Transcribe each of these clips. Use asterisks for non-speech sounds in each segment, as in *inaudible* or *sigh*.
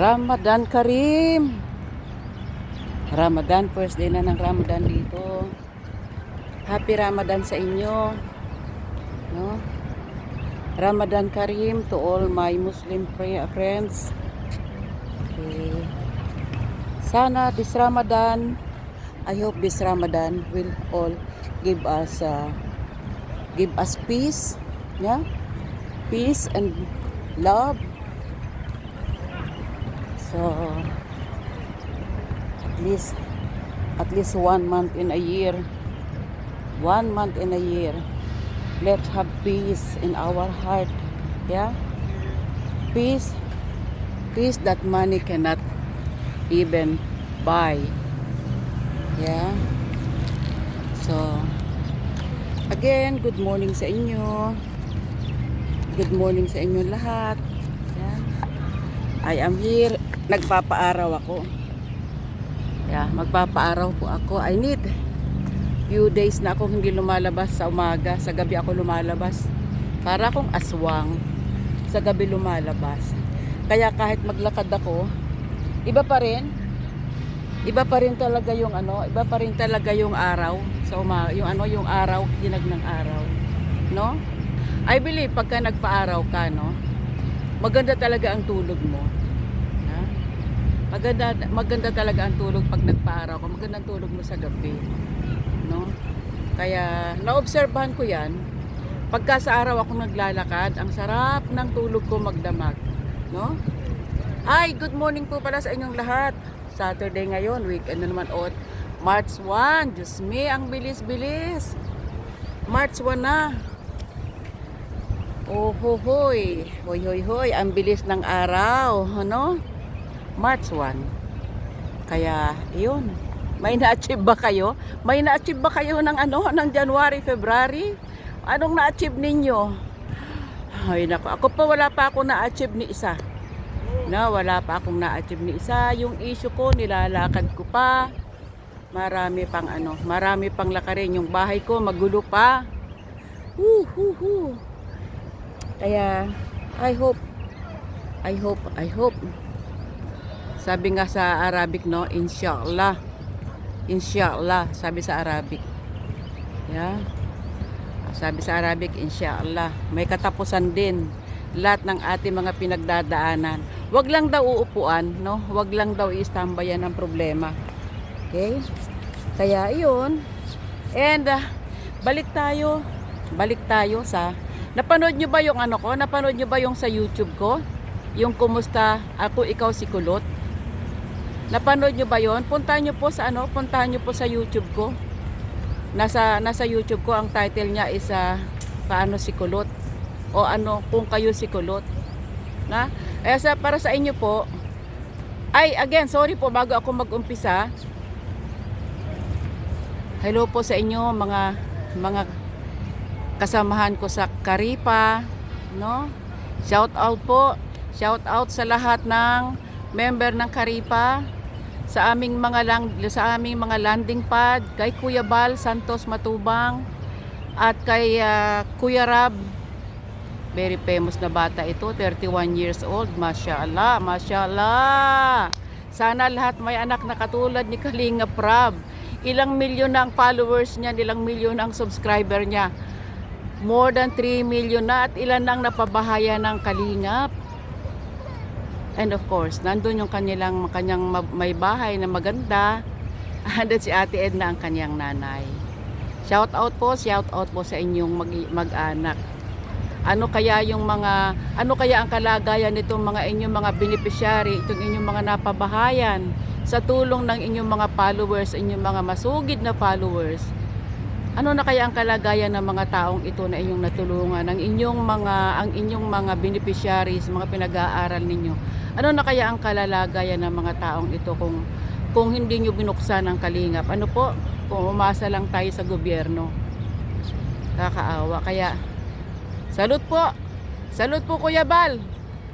Ramadan Karim. Ramadan, first day na ng Ramadan dito. Happy Ramadan sa inyo. No? Ramadan Karim to all my Muslim friends. Okay. Sana this Ramadan, I hope this Ramadan will all give us uh, give us peace, yeah? Peace and love. So at least at least one month in a year. One month in a year. Let's have peace in our heart. Yeah? Peace. Peace that money cannot even buy. Yeah? So, again, good morning sa inyo. Good morning sa inyo lahat. Yeah? I am here. Nagpapaaraw ako. Yeah, magpapaaraw po ako. I need few days na ako hindi lumalabas sa umaga. Sa gabi ako lumalabas. Para akong aswang. Sa gabi lumalabas. Kaya kahit maglakad ako, iba pa rin. Iba pa rin talaga yung ano, iba pa rin talaga yung araw sa umaga, yung ano, yung araw, kinag ng araw. No? I believe pagka nagpa-araw ka, no? Maganda talaga ang tulog mo. Maganda maganda talaga ang tulog pag nagpa-araw ka. Maganda ang tulog mo sa gabi. No? Kaya naobserbahan ko 'yan. Pagka sa araw ako naglalakad, ang sarap ng tulog ko magdamag, no? Hi, good morning po pala sa inyong lahat. Saturday ngayon, weekend na naman ot. March 1, Diyos me, ang bilis-bilis. March 1 na. Oh, ho, hoy. Hoy, hoy, hoy. Ang bilis ng araw. Ano? March 1. Kaya, yun. May na-achieve ba kayo? May na-achieve ba kayo ng ano? Ng January, February? Anong na-achieve ninyo? Ay, nako. Ako pa wala pa ako na-achieve ni isa. Na, wala pa akong na-achieve ni isa. Yung issue ko, nilalakad ko pa. Marami pang ano, marami pang lakarin. Yung bahay ko, magulo pa. Woo, woo, woo. Kaya, I hope, I hope, I hope. Sabi nga sa Arabic, no, inshallah. Inshallah, sabi sa Arabic. Yeah. Sabi sa Arabic, inshallah. May katapusan din lahat ng ating mga pinagdadaanan. Huwag lang daw uupuan, no? Huwag lang daw iistambayan ang problema. Okay? Kaya iyon. And uh, balik tayo. Balik tayo sa Napanood nyo ba yung ano ko? Napanood nyo ba yung sa YouTube ko? Yung kumusta ako ikaw si Kulot? Napanood nyo ba yon? Puntahan nyo po sa ano? Puntahan nyo po sa YouTube ko. Nasa nasa YouTube ko ang title niya is uh, paano si Kulot o ano kung kayo si Kulot. Na? Eh sa para sa inyo po ay again sorry po bago ako mag-umpisa. Hello po sa inyo mga mga kasamahan ko sa Karipa, no? Shout out po. Shout out sa lahat ng member ng Karipa sa aming mga lang, sa aming mga landing pad kay Kuya Bal Santos Matubang at kay ah, Kuya Rab. Very famous na bata ito 31 years old mashallah mashallah. Sana lahat may anak na katulad ni Kalinga Prab. Ilang milyon ang followers niya ilang milyon ang subscriber niya. More than 3 million na at ilan ang napabahaya ng kalingap And of course, nandun yung kanilang kanyang ma- may bahay na maganda. *laughs* And si Ate Edna ang kanyang nanay. Shout out po, shout out po sa inyong mag- mag-anak. Ano kaya yung mga ano kaya ang kalagayan nitong mga inyong mga beneficiary, itong inyong mga napabahayan sa tulong ng inyong mga followers, inyong mga masugid na followers. Ano na kaya ang kalagayan ng mga taong ito na inyong natulungan, ang inyong mga ang inyong mga beneficiaries, mga pinag-aaral ninyo? Ano na kaya ang kalalagayan ng mga taong ito kung kung hindi nyo binuksan ang kalingap? Ano po? Kung umasa lang tayo sa gobyerno. Kakaawa. Kaya, salute po. Salute po Kuya Bal.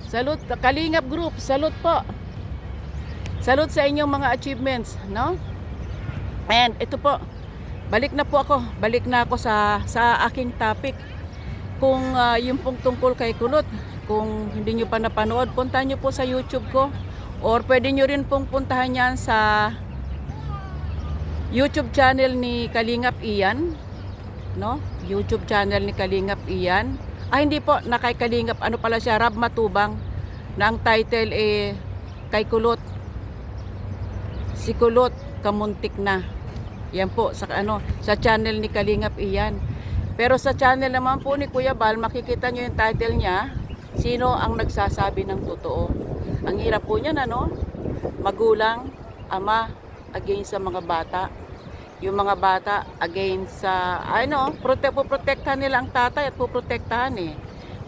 Salute Kalingap Group. Salute po. Salute sa inyong mga achievements, no? And ito po, balik na po ako. Balik na ako sa sa aking topic. Kung ah, yung pong tungkol kay Kulot, kung hindi nyo pa napanood, punta nyo po sa YouTube ko Or pwede nyo rin pong puntahan yan sa YouTube channel ni Kalingap Ian. No? YouTube channel ni Kalingap Ian. Ah, hindi po, na kay Kalingap, ano pala siya, Rab Matubang. Na ang title eh, kay Kulot. Si Kulot, kamuntik na. Yan po, sa, ano, sa channel ni Kalingap Ian. Pero sa channel naman po ni Kuya Bal, makikita nyo yung title niya, sino ang nagsasabi ng totoo. Ang hirap po niyan, ano? Magulang, ama, against sa mga bata. Yung mga bata against sa, ano, prote puprotektahan nila ang tatay at puprotektahan eh.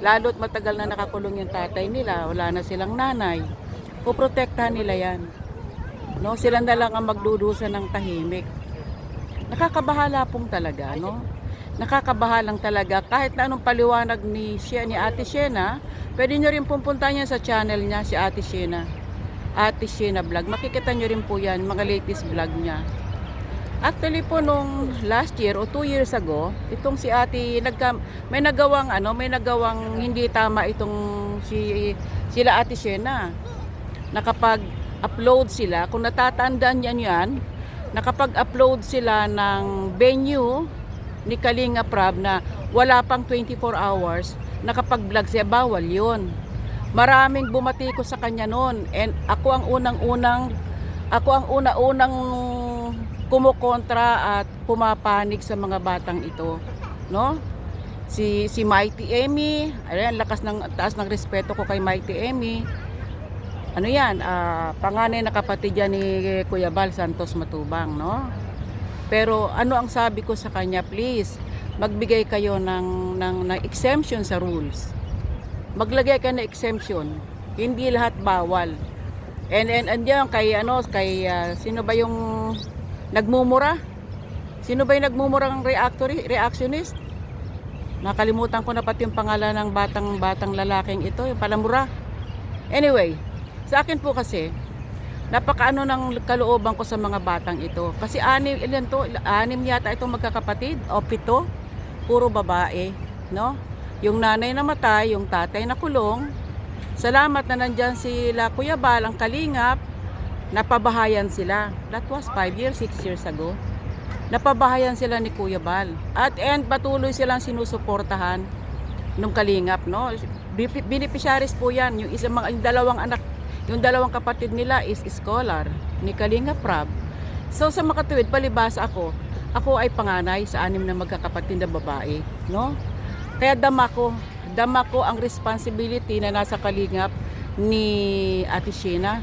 Lalo't matagal na nakakulong yung tatay nila, wala na silang nanay. Puprotektahan nila yan. No, sila na lang ang magdudusa ng tahimik. Nakakabahala pong talaga, no? Nakakabahalang talaga kahit na anong paliwanag ni siya ni Ate Shena, pwede nyo rin pupunta niya sa channel niya si Ate Shena. Ate Shena vlog. Makikita nyo rin po yan, mga latest vlog niya. Actually po nung last year o two years ago, itong si Ate nagka, may nagawang ano, may nagawang hindi tama itong si sila Ate Shena. Nakapag-upload sila, kung natatandaan niyan yan, nakapag-upload sila ng venue ni Kalinga Prab na wala pang 24 hours, nakapag-vlog siya, bawal yun. Maraming bumati ko sa kanya noon and ako ang unang-unang ako ang una-unang kumukontra at pumapanig sa mga batang ito, no? Si si Mighty Emmy, ayan lakas ng taas ng respeto ko kay Mighty Emmy. Ano 'yan? Ah, panganay na kapatid yan ni Kuya Bal Santos Matubang, no? Pero ano ang sabi ko sa kanya, please, magbigay kayo ng, ng, ng exemption sa rules. Maglagay ka ng exemption. Hindi lahat bawal. And and andiyan kay ano kay ah, sino ba yung nagmumura? Sino ba yung nagmumurang reactor reactionist? Nakalimutan ko na pati yung pangalan ng batang batang lalaking ito, yung palamura. Anyway, sa akin po kasi napakaano ng kalooban ko sa mga batang ito. Kasi anim, ilan to, anim yata itong magkakapatid, o pito, puro babae, no? Yung nanay na matay, yung tatay na kulong. Salamat na nandyan sila Kuya Bal, ang kalingap, napabahayan sila. That was 5 years, 6 years ago. Napabahayan sila ni Kuya Bal. At and patuloy silang sinusuportahan ng kalingap, no? Beneficiaries po yan, yung isang mga yung dalawang anak yung dalawang kapatid nila is scholar ni Kalinga Prab. So sa makatuwid, palibas ako, ako ay panganay sa anim na magkakapatid na babae. No? Kaya dama ko, dama ko ang responsibility na nasa kalingap ni Ate Sheena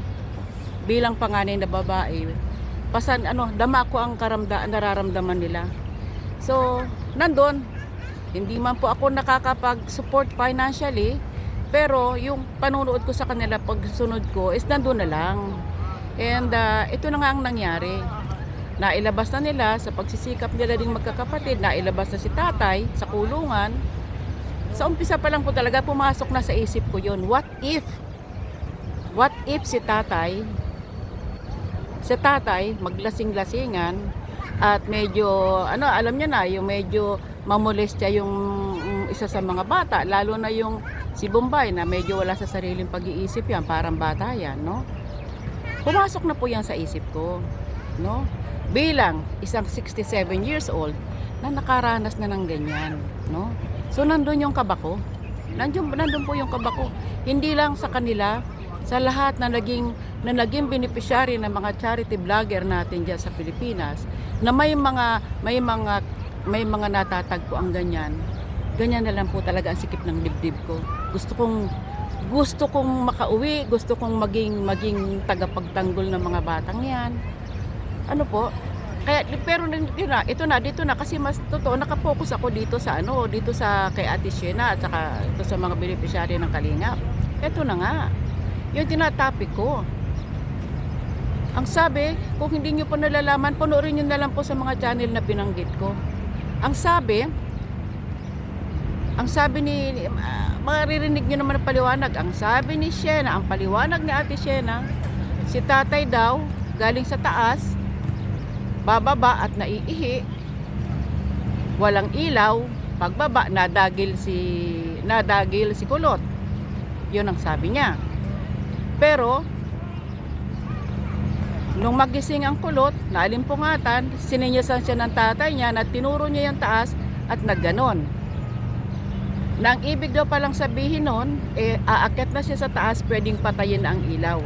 bilang panganay na babae. Pasan ano, dama ko ang karamda, nararamdaman nila. So, nandun, hindi man po ako nakakapag-support financially, pero yung panunood ko sa kanila pagsunod ko is nandun na lang. And uh, ito na nga ang nangyari. Nailabas na nila sa pagsisikap nila ding magkakapatid, nailabas na si tatay sa kulungan. Sa umpisa pa lang po talaga pumasok na sa isip ko yon What if? What if si tatay si tatay maglasing-lasingan at medyo ano alam niya na yung medyo mamolestya yung um, isa sa mga bata lalo na yung si Bombay na medyo wala sa sariling pag-iisip yan, parang bata yan, no? Pumasok na po yan sa isip ko, no? Bilang isang 67 years old na nakaranas na ng ganyan, no? So nandun yung kaba ko. Nandun, nandun po yung kaba ko. Hindi lang sa kanila, sa lahat na naging na naging beneficiary ng mga charity vlogger natin diyan sa Pilipinas na may mga may mga may mga natatagpo ang ganyan ganyan na lang po talaga ang sikip ng dibdib ko. Gusto kong gusto kong makauwi, gusto kong maging maging tagapagtanggol ng mga batang 'yan. Ano po? Kaya pero yun na, ito na dito na kasi mas totoo nakapokus ako dito sa ano, dito sa kay Ate Shena at saka ito sa mga beneficiary ng Kalingap. Ito na nga. Yung tinatopic ko. Ang sabi, kung hindi nyo po nalalaman, panoorin nyo na lang po sa mga channel na binanggit ko. Ang sabi, ang sabi ni, uh, maririnig nyo naman ang paliwanag. Ang sabi ni Shena, ang paliwanag ni Ate Shena, si tatay daw, galing sa taas, bababa at naiihi, walang ilaw, pagbaba, nadagil si, nadagil si kulot. Yun ang sabi niya. Pero, Nung magising ang kulot, naalimpungatan, sininyasan siya ng tatay niya na tinuro niya yung taas at nagganon. Na ang ibig daw palang sabihin nun, eh, aakyat na siya sa taas, pwedeng patayin ang ilaw.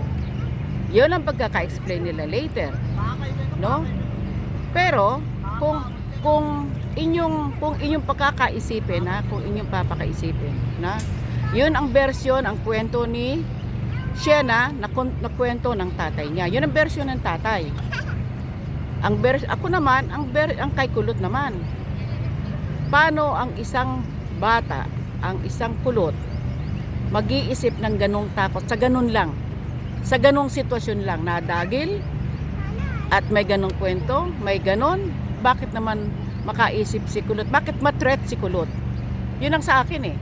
Yun ang pagkaka-explain nila later. No? Pero, kung kung inyong kung inyong pagkakaisipin ha, kung inyong papakaisipin na yun ang version ang kwento ni Shena na, na kwento ng tatay niya. Yun ang version ng tatay. Ang vers ako naman, ang ver ang kay kulot naman. Paano ang isang bata, ang isang kulot mag-iisip ng ganong takot sa ganun lang. Sa ganong sitwasyon lang na dagil at may ganong kwento, may ganon, bakit naman makaisip si kulot? Bakit matret si kulot? Yun ang sa akin eh.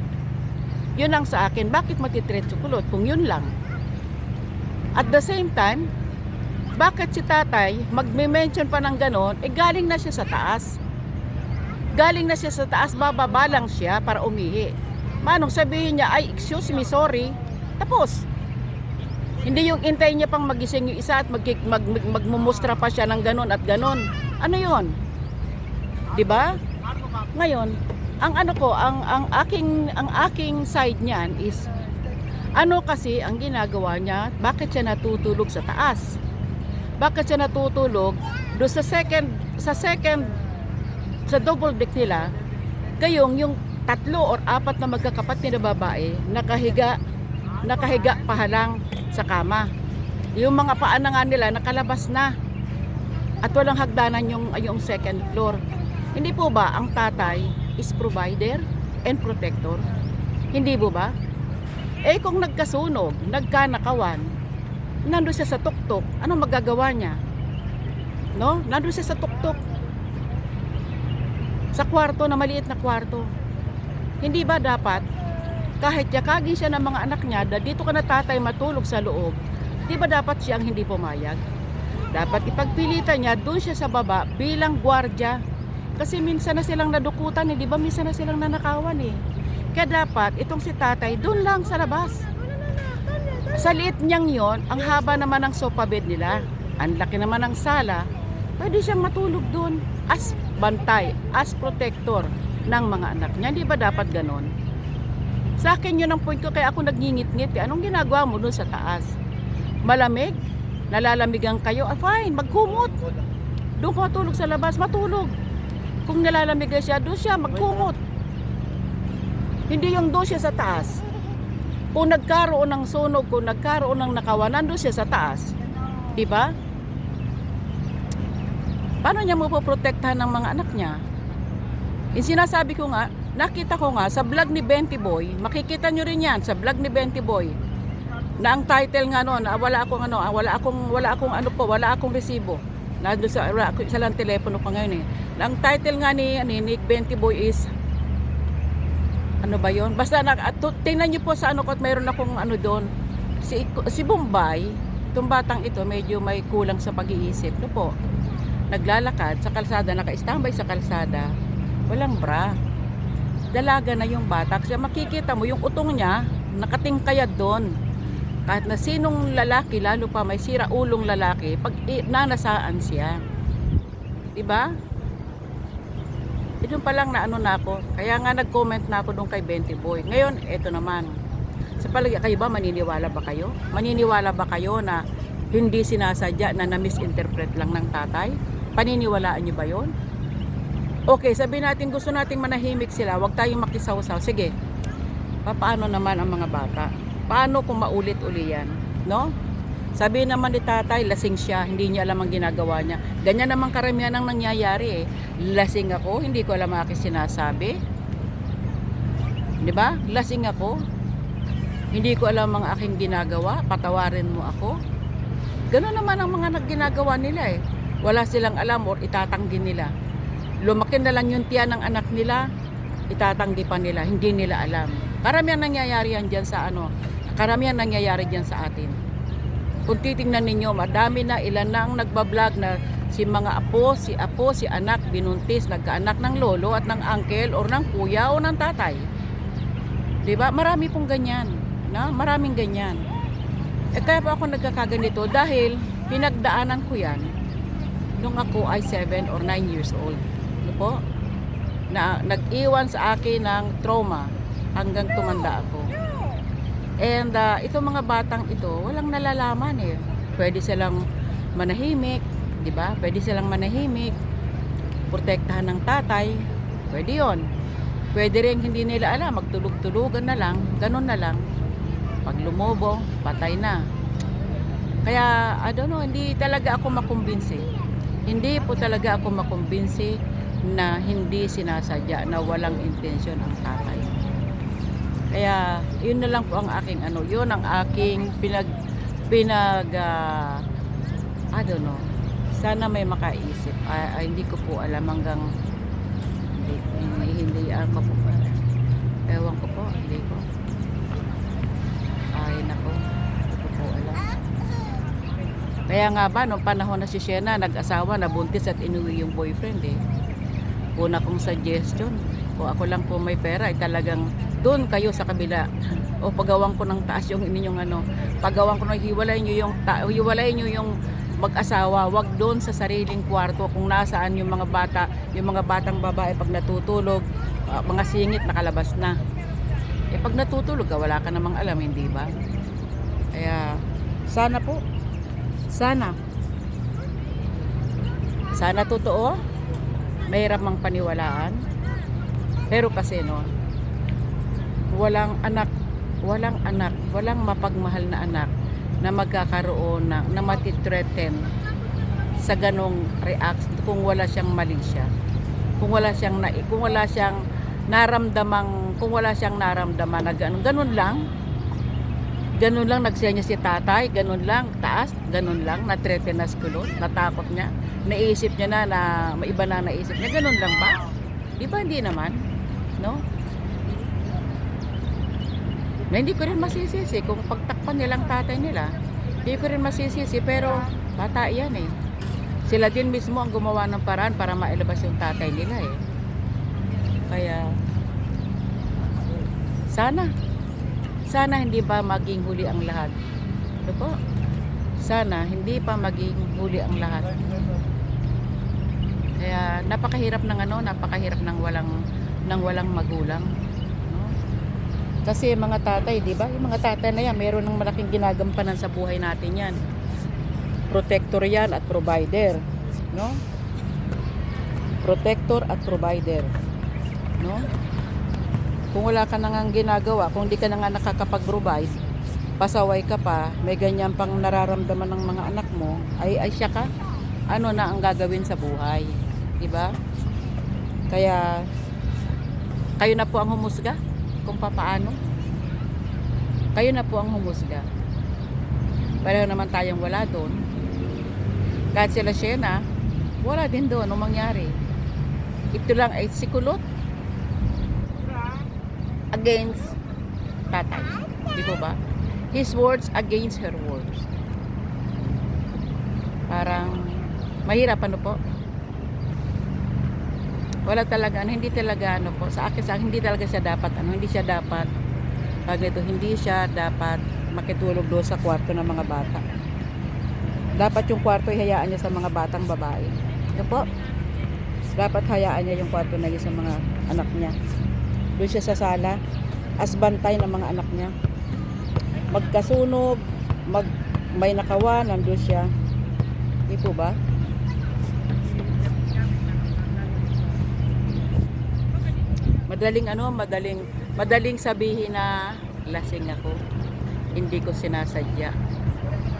Yun ang sa akin, bakit matitret si kulot kung yun lang? At the same time, bakit si tatay magme-mention pa ng ganon, eh galing na siya sa taas. Galing na siya sa taas, bababa lang siya para umihi. Manong sabihin niya, ay excuse me, sorry. Tapos, hindi yung intay niya pang magising yung isa at mag, mag, mag, magmumustra pa siya ng ganon at ganon. Ano yon? 'Di ba? Ngayon, ang ano ko, ang ang aking ang aking side niyan is ano kasi ang ginagawa niya, bakit siya natutulog sa taas? Bakit siya natutulog do sa second sa second sa double deck nila? Gayong yung tatlo or apat na magkakapatid na babae nakahiga nakahiga pa lang sa kama. Yung mga paa na nga nila nakalabas na. At walang hagdanan yung yung second floor. Hindi po ba ang tatay is provider and protector? Hindi po ba? Eh kung nagkasunog, nagkanakawan, nandun siya sa tuktok, ano magagawa niya? No? Nandun siya sa tuktok. Sa kwarto na maliit na kwarto. Hindi ba dapat kahit yakagin siya ng mga anak niya, na dito ka na tatay matulog sa loob, di ba dapat siyang hindi pumayag? Dapat ipagpilitan niya doon siya sa baba bilang gwardya. Kasi minsan na silang nadukutan eh, di ba minsan na silang nanakawan eh. Kaya dapat itong si tatay doon lang sa labas. Sa liit niyang yon, ang haba naman ng sofa bed nila. Ang laki naman ng sala, pwede siyang matulog doon as bantay, as protector ng mga anak niya. Di ba dapat ganon? Sa akin yun ang point ko, kaya ako nagngingit-ngit. Eh. Anong ginagawa mo doon sa taas? Malamig? Nalalamigan kayo? Ah, fine, magkumot. Doon ka matulog sa labas, matulog. Kung nalalamigan siya, doon siya, magkumot. Hindi yung doon siya sa taas. Kung nagkaroon ng sunog, kung nagkaroon ng nakawan, nandun siya sa taas. Diba? Paano niya mo poprotektahan ng mga anak niya? Yung sinasabi ko nga, nakita ko nga sa vlog ni Benty Boy, makikita nyo rin yan sa vlog ni Benty Boy. Na ang title nga noon, ah, wala akong ano, ah, wala akong wala akong ano po, wala akong resibo. Nandun sa wala, isa lang telepono pa ngayon eh. Ang title nga ni, ni Nick Benty Boy is ano ba yon? Basta na, at, tingnan niyo po sa ano ko at mayroon akong ano doon. Si, si Bombay, itong batang ito medyo may kulang sa pag-iisip. No po, naglalakad sa kalsada, naka-standby sa kalsada, walang bra. Dalaga na yung bata. Kasi makikita mo yung utong niya, nakatingkayad doon. Kahit na sinong lalaki, lalo pa may sira ulong lalaki, pag nanasaan siya. Diba? Eh, doon pa lang na ano na ako. Kaya nga nag-comment na ako doon kay Benty Boy. Ngayon, eto naman. Sa palagi, kayo ba maniniwala ba kayo? Maniniwala ba kayo na hindi sinasadya na na-misinterpret lang ng tatay? Paniniwalaan niyo ba yon? Okay, sabi natin gusto nating manahimik sila, huwag tayong makisawsaw. Sige, paano naman ang mga bata? Paano kung maulit-uli yan? No? Sabi naman ni tatay, lasing siya, hindi niya alam ang ginagawa niya. Ganyan naman karamihan ang nangyayari eh. Lasing ako, hindi ko alam ang aking sinasabi. Di ba? Lasing ako, hindi ko alam ang aking ginagawa, patawarin mo ako. Ganun naman ang mga nagginagawa nila eh. Wala silang alam or itatanggi nila. Lumaki na lang yung tiyan ng anak nila, itatanggi pa nila, hindi nila alam. Karamihan nangyayari yan dyan sa ano, karamihan nangyayari dyan sa atin. Kung titingnan ninyo, madami na ilan na ang nagbablog na si mga apo, si apo, si anak, binuntis, nagkaanak ng lolo at ng uncle or ng kuya o ng tatay. 'Di ba? Marami pong ganyan, na? Maraming ganyan. Eh kaya po ako nagkakaganito dahil pinagdaanan ko yan nung ako ay 7 or 9 years old. Ano po? Na, nag-iwan sa akin ng trauma hanggang tumanda ako. And uh, itong mga batang ito, walang nalalaman eh. Pwede silang manahimik, di ba? Pwede silang manahimik, protektahan ng tatay, pwede yon. Pwede rin hindi nila alam, magtulog-tulugan na lang, ganun na lang. Pag lumobo, patay na. Kaya, I don't know, hindi talaga ako makumbinsi. Hindi po talaga ako makumbinsi na hindi sinasadya, na walang intensyon ang tatay. Kaya, yun na lang po ang aking ano, yun ang aking pinag, pinag, ah, I don't know, sana may makaisip. Ah, ah, hindi ko po alam hanggang, hindi, hindi ako po. Ewan ko po, hindi ko. Ay, nako, hindi ko po alam. Kaya nga ba, nung panahon na si Shena, nag-asawa, nabuntis at inuwi yung boyfriend eh. Una kong suggestion, kung ako lang po may pera, ay talagang doon kayo sa kabila. *laughs* O pagawang ko ng taas yung inyong ano, pagawang ko ng hiwalay nyo yung, ta- hiwalay nyo yung mag-asawa, wag doon sa sariling kwarto kung nasaan yung mga bata, yung mga batang babae pag natutulog, ah, mga singit nakalabas na. Eh pag natutulog ka, wala ka namang alam, hindi ba? Kaya sana po, sana, sana totoo, mahirap mang paniwalaan. Pero kasi no, walang anak, walang anak, walang mapagmahal na anak na magkakaroon na, na matitreaten sa ganong reaction kung wala siyang mali siya. Kung wala siyang na, kung wala siyang naramdamang, kung wala siyang naramdaman na ganun, ganun lang. Ganun lang nagsaya niya si tatay, ganun lang, taas, ganun lang, na-threaten na kulot, natakot niya. Naisip niya na na may iba na naisip niya, ganun lang ba? Di ba hindi naman? No? Na hindi ko rin masisisi kung pagtakpan nilang tatay nila. Hindi ko rin masisisi pero bata yan eh. Sila din mismo ang gumawa ng paraan para mailabas yung tatay nila eh. Kaya sana sana hindi pa maging huli ang lahat. Ano po? Sana hindi pa maging huli ang lahat. Kaya napakahirap ng ano, napakahirap ng walang ng walang magulang. No? Kasi mga tatay, di ba? Yung mga tatay na yan, meron ng malaking ginagampanan sa buhay natin yan. Protector yan at provider. No? Protector at provider. No? Kung wala ka na nga ginagawa, kung di ka na nga nakakapag-provide, pasaway ka pa, may ganyan pang nararamdaman ng mga anak mo, ay, ay siya ka, ano na ang gagawin sa buhay. Di ba? Kaya, kayo na po ang humusga kung papaano. Kayo na po ang humusga. Pareho naman tayong wala doon. Kahit sila Shena, wala din doon nung mangyari. Ito lang ay sikulot against tatay. Di po ba? His words against her words. Parang mahirap ano po? Wala talaga, ano, hindi talaga ano po. Sa akin, sa akin, hindi talaga siya dapat, ano, hindi siya dapat, pag ito, hindi siya dapat makitulog doon sa kwarto ng mga bata. Dapat yung kwarto ihayaan niya sa mga batang babae. Ano po? Dapat hayaan niya yung kwarto na yun sa mga anak niya. Doon siya sa sala, as bantay ng mga anak niya. Magkasunog, mag, may nakawa, nandun siya. Di po ba? Madaling ano, madaling madaling sabihin na lasing ako. Hindi ko sinasadya.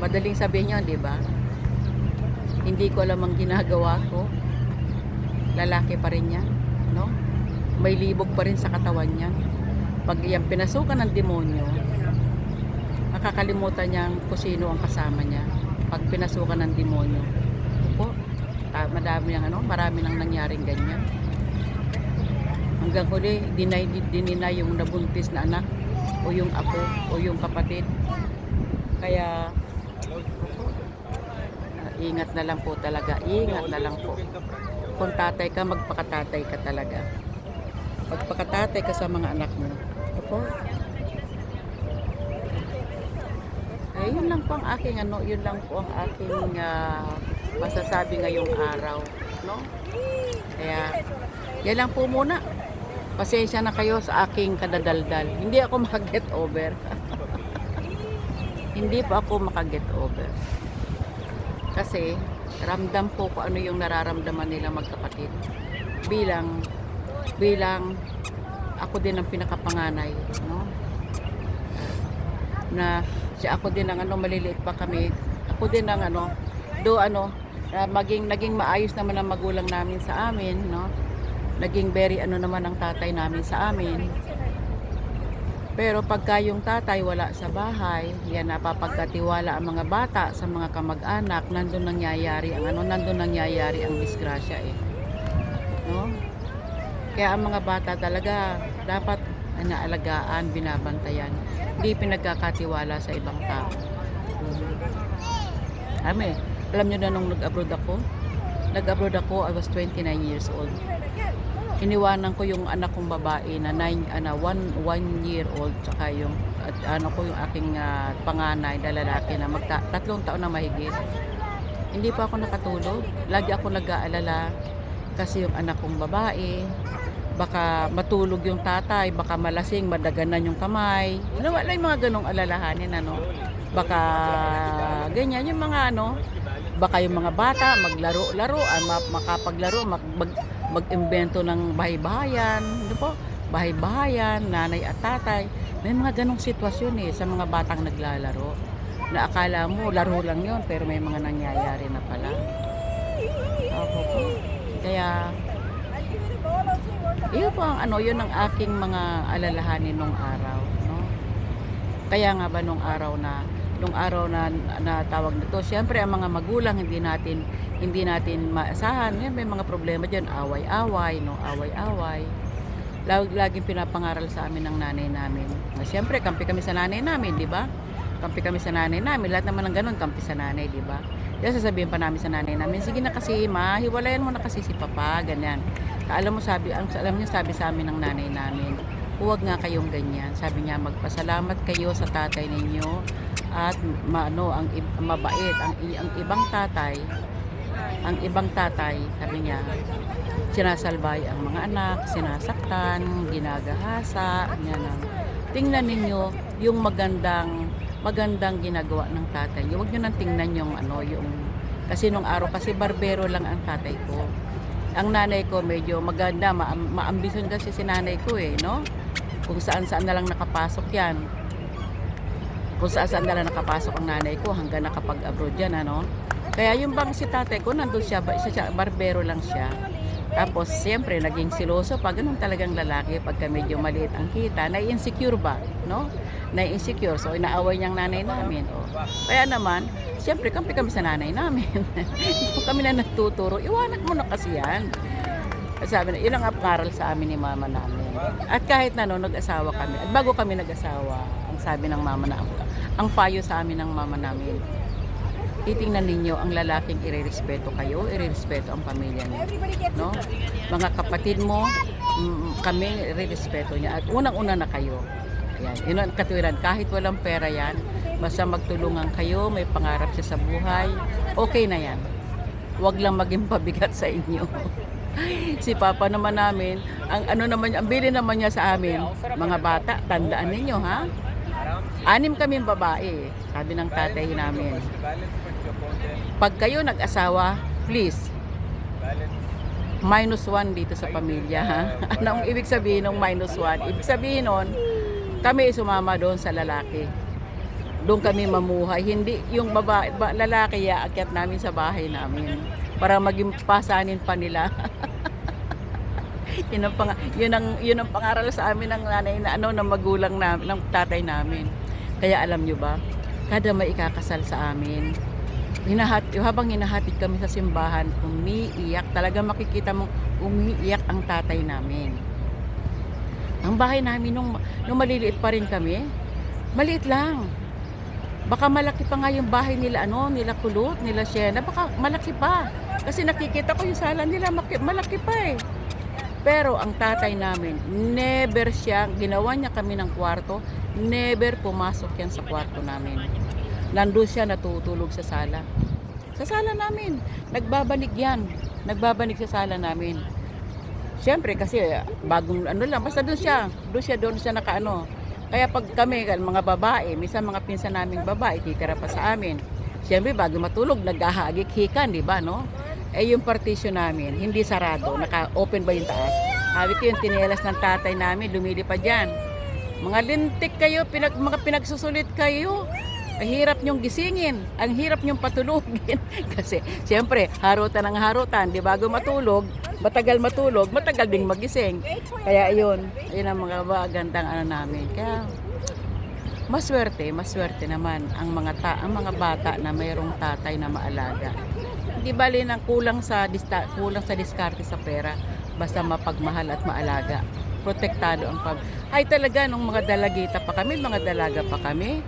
Madaling sabihin 'yon, 'di ba? Hindi ko alam ang ginagawa ko. Lalaki pa rin 'yan, no? May libog pa rin sa katawan niya. Pag yan pinasukan ng demonyo, nakakalimutan niyang kung sino ang kasama niya. Pag pinasukan ng demonyo. Ta- madami ng ano, marami nang nangyaring ganyan hanggang huli dinay dinina yung nabuntis na anak o yung apo o yung kapatid kaya ah, ingat na lang po talaga ingat na lang po kung tatay ka magpakatatay ka talaga magpakatatay ka sa mga anak mo opo Eh, yun lang po ang aking ano, yun lang po ang aking ah, masasabi ngayong araw, no? Kaya, yan lang po muna. Pasensya na kayo sa aking kadadaldal. Hindi ako *laughs* makaget over. Hindi po ako makaget over. Kasi, ramdam ko kung ano yung nararamdaman nila magkapatid. Bilang, bilang, ako din ang pinakapanganay, no? na siya ako din ang ano maliliit pa kami. Ako din ang ano do ano na maging naging maayos naman ang magulang namin sa amin no? Naging very ano naman ang tatay namin sa amin. Pero pagka yung tatay wala sa bahay yan napapagkatiwala ang mga bata sa mga kamag-anak nandun nangyayari ang ano nandun nangyayari ang disgrasya eh. No kaya ang mga bata talaga dapat naalagaan, binabantayan. Hindi pinagkakatiwala sa ibang tao. Kami, alam nyo na nung nag-abroad ako, nag-abroad ako, I was 29 years old. Iniwanan ko yung anak kong babae na 9, ano, 1, 1 year old, tsaka yung, at, ano ko yung aking ah, panganay na lalaki na magta, tatlong taon na mahigit. Hindi pa ako nakatulog. Lagi ako nag-aalala kasi yung anak kong babae, baka matulog yung tatay, baka malasing, madaganan yung kamay. Wala yung mga ganong alalahanin, ano. Baka ganyan yung mga ano, baka yung mga bata maglaro-laro, ah, ma- makapaglaro, mag, mag, mag-imbento ng bahay-bahayan, ano po? Bahay-bahayan, nanay at tatay. May mga ganong sitwasyon eh sa mga batang naglalaro. Na akala mo, laro lang yon pero may mga nangyayari na pala. Ako po. Kaya, yun po ang ano, yun ang aking mga alalahanin nung araw, no? Kaya nga ba nung araw na nung araw na, na tawag nito, siyempre ang mga magulang hindi natin hindi natin maasahan, yan may mga problema diyan, away-away, no, away-away. Lag, laging pinapangaral sa amin ng nanay namin. Na siyempre kampi kami sa nanay namin, di ba? Kampi kami sa nanay namin, lahat naman ng ganun kampi sa nanay, di ba? Kaya sasabihin pa namin sa nanay namin, sige na kasi ma, hiwalayan mo na kasi si papa, ganyan. Alam mo sabi, ang alam niyo sabi sa amin ng nanay namin, huwag nga kayong ganyan. Sabi niya, magpasalamat kayo sa tatay ninyo at maano ang mabait ang, ang ibang tatay ang ibang tatay sabi niya sinasalbay ang mga anak sinasaktan ginagahasa yan ang tingnan ninyo yung magandang magandang ginagawa ng tatay niyo huwag niyo nang tingnan yung ano yung kasi nung araw kasi barbero lang ang tatay ko ang nanay ko medyo maganda ma maambisyon kasi si nanay ko eh no kung saan saan na lang nakapasok yan kung saan saan na lang nakapasok ang nanay ko hanggang nakapag-abroad yan, ano. Kaya yung bang si tatay ko, nandun siya, isa siya, barbero lang siya. Tapos, siyempre, naging siloso pa, ganun talagang lalaki pagka medyo maliit ang kita. Nai-insecure ba, no? Nai-insecure. So, inaaway niyang nanay namin. Oh. Kaya naman, siyempre, kampi kami sa nanay namin. Kung *laughs* kami na nagtuturo, iwanan mo na kasi yan. Sabi na, yun ang pangaral sa amin ni mama namin. At kahit na no, nag-asawa kami, at bago kami nag-asawa, ang sabi ng mama na ang payo sa amin ng mama namin, titingnan ninyo ang lalaking irerespeto kayo, irerespeto ang pamilya niyo. No? Mga kapatid mo, mm, kami irerespeto niya. At unang-una na kayo. Ayan, yun ang katuwiran. Kahit walang pera yan, basta magtulungan kayo, may pangarap siya sa buhay, okay na yan. Huwag lang maging pabigat sa inyo. *laughs* si Papa naman namin, ang ano naman, ang bili naman niya sa amin, mga bata, tandaan ninyo ha. Anim kaming babae, sabi ng tatay namin. Pag kayo nag-asawa, please, minus one dito sa pamilya ha. *laughs* Anong ibig sabihin ng minus one? Ibig sabihin nun, kami sumama doon sa lalaki. Doon kami mamuhay. Hindi yung babae, ba, lalaki yaakyat namin sa bahay namin para maging pasanin pa nila. *laughs* yun ang pang, yun ang yun ang pangaral sa amin ng nanay na ano ng magulang na ng tatay namin. Kaya alam nyo ba, kada may ikakasal sa amin, hinahat, habang hinahatid kami sa simbahan, umiiyak, talaga makikita mong umiiyak ang tatay namin. Ang bahay namin nung, nung maliliit pa rin kami, maliit lang. Baka malaki pa nga yung bahay nila, ano, nila Kulot, nila Siena, baka malaki pa. Kasi nakikita ko yung sala nila, maki- malaki pa eh. Pero ang tatay namin, never siya, ginawa niya kami ng kwarto, never pumasok yan sa kwarto namin. Nandun siya natutulog sa sala. Sa sala namin. Nagbabanig yan. Nagbabanig sa sala namin. Siyempre kasi bagong ano lang, basta doon siya. Doon siya, doon siya nakaano. Kaya pag kami, mga babae, minsan mga pinsan naming babae, titira pa sa amin. Siyempre, bago matulog, naghahagik-hikan, di ba, no? Eh, yung partition namin, hindi sarado, naka-open ba yung taas? Sabi ko yung tinelas ng tatay namin, lumilipad yan. Mga lintik kayo, pinag, mga pinagsusulit kayo. Ang hirap nyong gisingin, ang hirap nyong patulugin. *laughs* Kasi, siyempre, harutan ng harutan, di bago matulog, matagal matulog, matagal ding magising. Kaya yun, yun ang mga magandang ano namin. Kaya, maswerte, maswerte naman ang mga ta ang mga bata na mayroong tatay na maalaga. Hindi bali nang kulang sa dista, kulang sa diskarte sa pera, basta mapagmahal at maalaga. Protektado ang pag Ay talaga nung mga dalagita pa kami, mga dalaga pa kami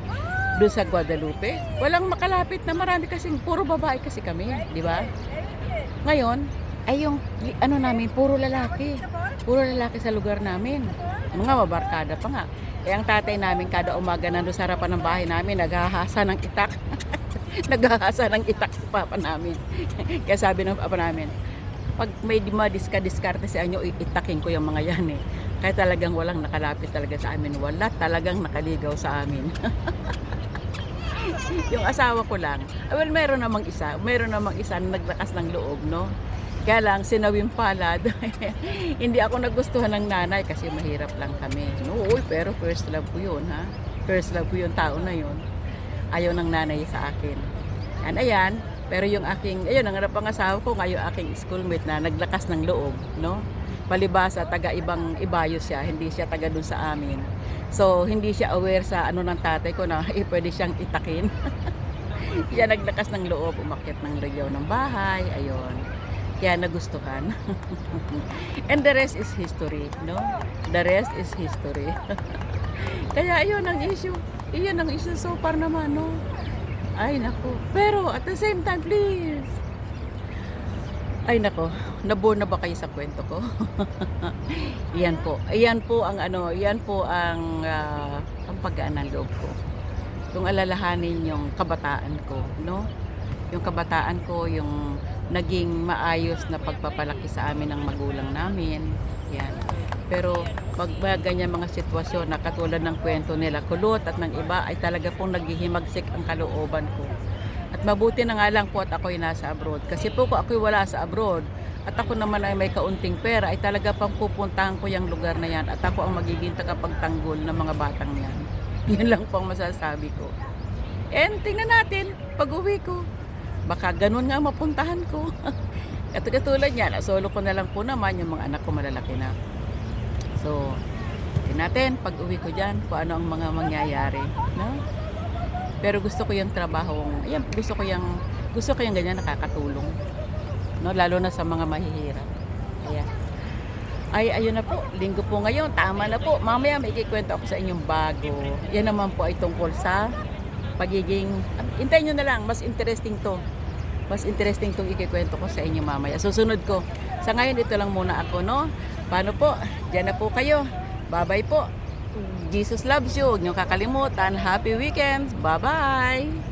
doon sa Guadalupe, walang makalapit na marami kasi puro babae kasi kami, di ba? Ngayon, ay yung ano namin, puro lalaki. Puro lalaki sa lugar namin. Mga mabarkada pa nga. Eh ang tatay namin kada umaga nandun sa harapan ng bahay namin, naghahasa ng itak. *laughs* naghahasa ng itak sa papa namin. *laughs* Kaya sabi ng papa namin, pag may madiska-diskarte sa inyo, itakin ko yung mga yan eh. Kaya talagang walang nakalapit talaga sa amin. Wala talagang nakaligaw sa amin. *laughs* *laughs* yung asawa ko lang. ah, Well, meron namang isa. Meron namang isa na naglakas ng loob, no? Kaya lang, sinawim palad. *laughs* Hindi ako nagustuhan ng nanay kasi mahirap lang kami. No, uy, pero first love ko yun, ha? First love ko yung tao na yun. Ayaw ng nanay sa akin. Yan, ayan. Pero yung aking, ayun, ang harap ang asawa ko, ngayon aking schoolmate na naglakas ng loob, no? Palibasa, taga ibang ibayo siya, hindi siya taga dun sa amin. So, hindi siya aware sa ano ng tatay ko na *laughs* eh, pwede siyang itakin. *laughs* siya naglakas ng loob, umakyat ng ligyaw ng bahay, ayun. Kaya nagustuhan. *laughs* And the rest is history, no? The rest is history. Kaya ayun ang issue. Iyan ang issue so far naman, no? Ay, nako. Pero at the same time, please. Ay, nako. Nabore na ba kayo sa kwento ko? *laughs* Iyan po. Iyan po ang ano, iyan po ang ah, ang paggaan ng loob ko. Yung alalahanin yung kabataan ko, no? Yung kabataan ko, yung naging maayos na pagpapalaki sa amin ng magulang namin. Yan. Pero pag ganyan mga sitwasyon na katulad ng kwento nila kulot at ng iba ay talaga pong naghihimagsik ang kalooban ko. At mabuti na nga lang po at ako'y nasa abroad. Kasi po kung ako'y wala sa abroad at ako naman ay may kaunting pera ay talaga pang pupuntahan ko yung lugar na yan at ako ang magiging tagapagtanggol ng mga batang yan. *laughs* Yun lang po ang masasabi ko. And tingnan natin pag uwi ko. Baka ganun nga mapuntahan ko. *laughs* At katulad yan, solo ko na lang po naman yung mga anak ko malalaki na. So, tingnan natin pag uwi ko dyan kung ano ang mga mangyayari. No? Pero gusto ko yung trabaho, ayan, gusto ko yung, gusto ko yung ganyan nakakatulong. No? Lalo na sa mga mahihirap. Ayan. Ay, ayun na po. Linggo po ngayon. Tama na po. Mamaya may ikikwento ako sa inyong bago. Yan naman po ay tungkol sa pagiging... Hintayin nyo na lang. Mas interesting to. Mas interesting tong ikikwento ko sa inyo mamaya. Susunod ko. Sa ngayon, ito lang muna ako, no? Paano po? Diyan na po kayo. Bye-bye po. Jesus loves you. Huwag nyo kakalimutan. Happy weekend. Bye-bye.